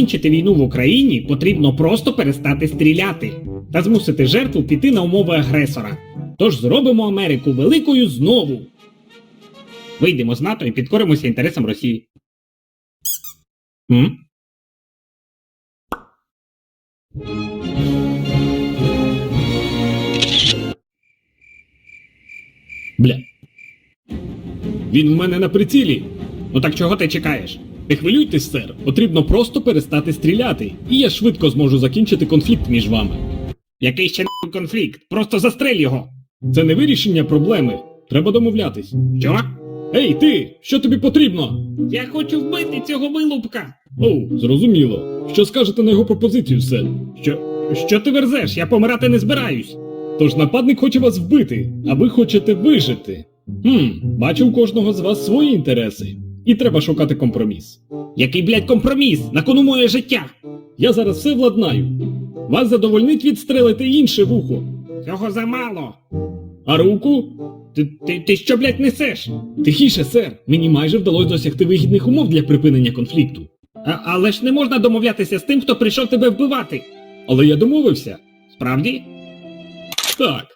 закінчити війну в Україні, потрібно просто перестати стріляти та змусити жертву піти на умови агресора. Тож зробимо Америку великою знову. Вийдемо з НАТО і підкоримося інтересам Росії. М? Бля. Він в мене на прицілі. Ну так чого ти чекаєш? Не хвилюйтесь, сер. Потрібно просто перестати стріляти, і я швидко зможу закінчити конфлікт між вами. Який ще конфлікт? Просто застрель його. Це не вирішення проблеми. Треба домовлятись. Що? Ей, ти! Що тобі потрібно? Я хочу вбити цього вилупка. Оу, зрозуміло. Що скажете на його пропозицію, сер? Що. Що ти верзеш? Я помирати не збираюсь. Тож нападник хоче вас вбити, а ви хочете вижити. Хм, бачу у кожного з вас свої інтереси. І треба шукати компроміс. Який, блядь, компроміс? На кону моє життя. Я зараз все владнаю. Вас задовольнить відстрелити інше вухо. Цього замало. А руку? Ти, ти, ти що, блядь, несеш? Тихіше, сер. Мені майже вдалося досягти вигідних умов для припинення конфлікту. А, але ж не можна домовлятися з тим, хто прийшов тебе вбивати. Але я домовився. Справді? Так.